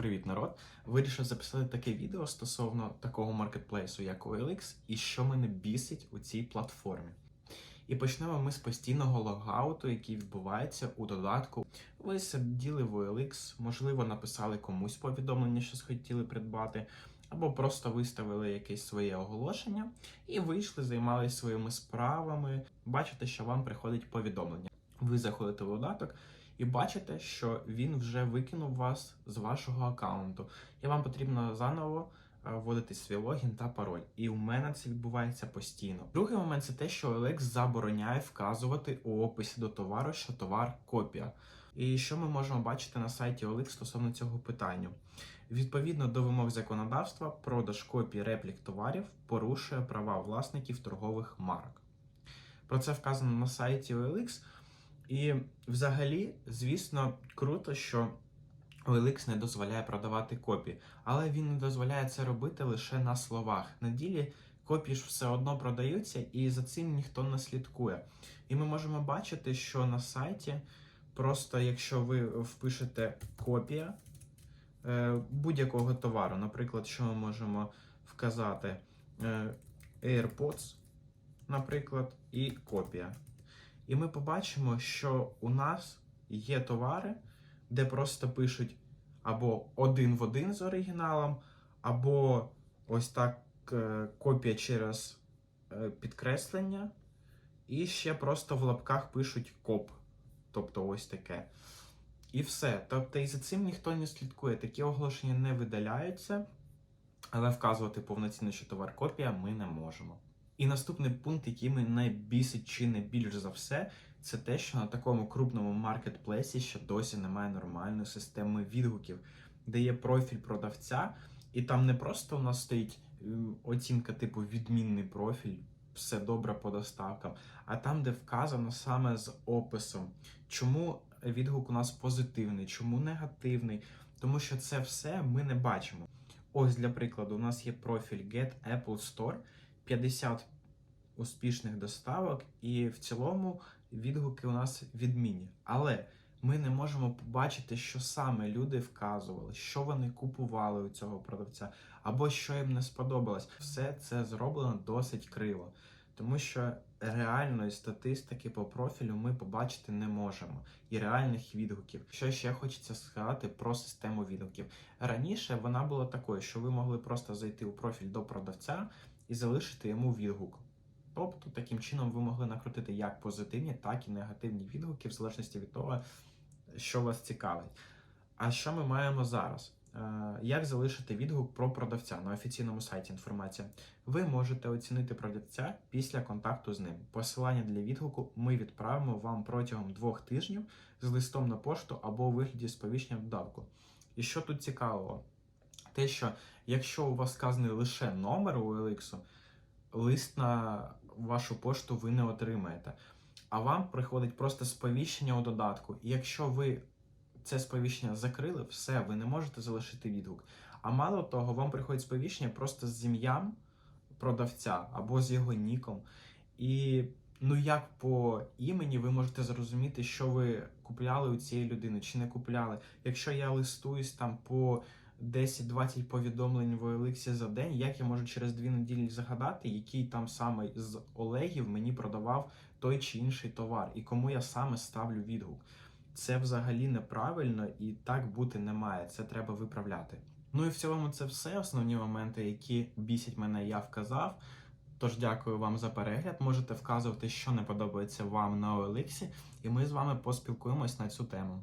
привіт, народ! Вирішив записати таке відео стосовно такого маркетплейсу, як OLX, і що мене бісить у цій платформі. І почнемо ми з постійного логауту, який відбувається у додатку. Ви сиділи в OLX, можливо, написали комусь повідомлення, що хотіли придбати, або просто виставили якесь своє оголошення і вийшли, займалися своїми справами. Бачите, що вам приходить повідомлення. Ви заходите в додаток і бачите, що він вже викинув вас з вашого аккаунту. І вам потрібно заново е, вводити свій логін та пароль. І у мене це відбувається постійно. Другий момент це те, що OLX забороняє вказувати у описі до товару, що товар копія. І що ми можемо бачити на сайті OLX стосовно цього питання? Відповідно до вимог законодавства, продаж копій реплік товарів порушує права власників торгових марок. Про це вказано на сайті OLX. І взагалі, звісно, круто, що OLX не дозволяє продавати копії, але він не дозволяє це робити лише на словах. На ділі копії ж все одно продаються, і за цим ніхто не слідкує. І ми можемо бачити, що на сайті, просто якщо ви впишете копія е, будь-якого товару, наприклад, що ми можемо вказати е, AirPods, наприклад, і копія. І ми побачимо, що у нас є товари, де просто пишуть або один в один з оригіналом, або ось так е, копія через е, підкреслення, і ще просто в лапках пишуть коп. Тобто ось таке. І все. Тобто, і за цим ніхто не слідкує. Такі оголошення не видаляються, але вказувати повноцінно, що товар копія, ми не можемо. І наступний пункт, який мене бісить чи не більш за все, це те, що на такому крупному маркетплейсі ще досі немає нормальної системи відгуків, де є профіль продавця, і там не просто у нас стоїть ем, оцінка типу відмінний профіль, все добре по доставкам, а там, де вказано саме з описом, чому відгук у нас позитивний, чому негативний, тому що це все ми не бачимо. Ось для прикладу, у нас є профіль Get Apple Store, 50 успішних доставок, і в цілому відгуки у нас відмінні. Але ми не можемо побачити, що саме люди вказували, що вони купували у цього продавця, або що їм не сподобалось. Все це зроблено досить криво, тому що реальної статистики по профілю ми побачити не можемо і реальних відгуків. Що ще хочеться сказати про систему відгуків. Раніше вона була такою, що ви могли просто зайти у профіль до продавця і залишити йому відгук. Тобто, таким чином ви могли накрутити як позитивні, так і негативні відгуки, в залежності від того, що вас цікавить. А що ми маємо зараз? Е, Як залишити відгук про продавця на офіційному сайті інформація? Ви можете оцінити продавця після контакту з ним. Посилання для відгуку ми відправимо вам протягом двох тижнів з листом на пошту або у вигляді сповіщення в додатку. І що тут цікавого? Те, що якщо у вас сказаний лише номер у OLX, лист на вашу пошту ви не отримаєте. А вам приходить просто сповіщення у додатку. І якщо ви це сповіщення закрили, все, ви не можете залишити відгук. А мало того, вам приходить сповіщення просто з ім'ям продавця або з його ніком. І ну як по імені ви можете зрозуміти, що ви купляли у цієї людини чи не купляли. Якщо я листуюсь там по 10-20 повідомлень в OLX за день, як я можу через дві неділі загадати, який там саме з Олегів мені продавав той чи інший товар, і кому я саме ставлю відгук. Це взагалі неправильно і так бути не має. Це треба виправляти. Ну і в цілому це все основні моменти, які бісять мене, я вказав. Тож дякую вам за перегляд. Можете вказувати, що не подобається вам на OLX, і ми з вами поспілкуємось на цю тему.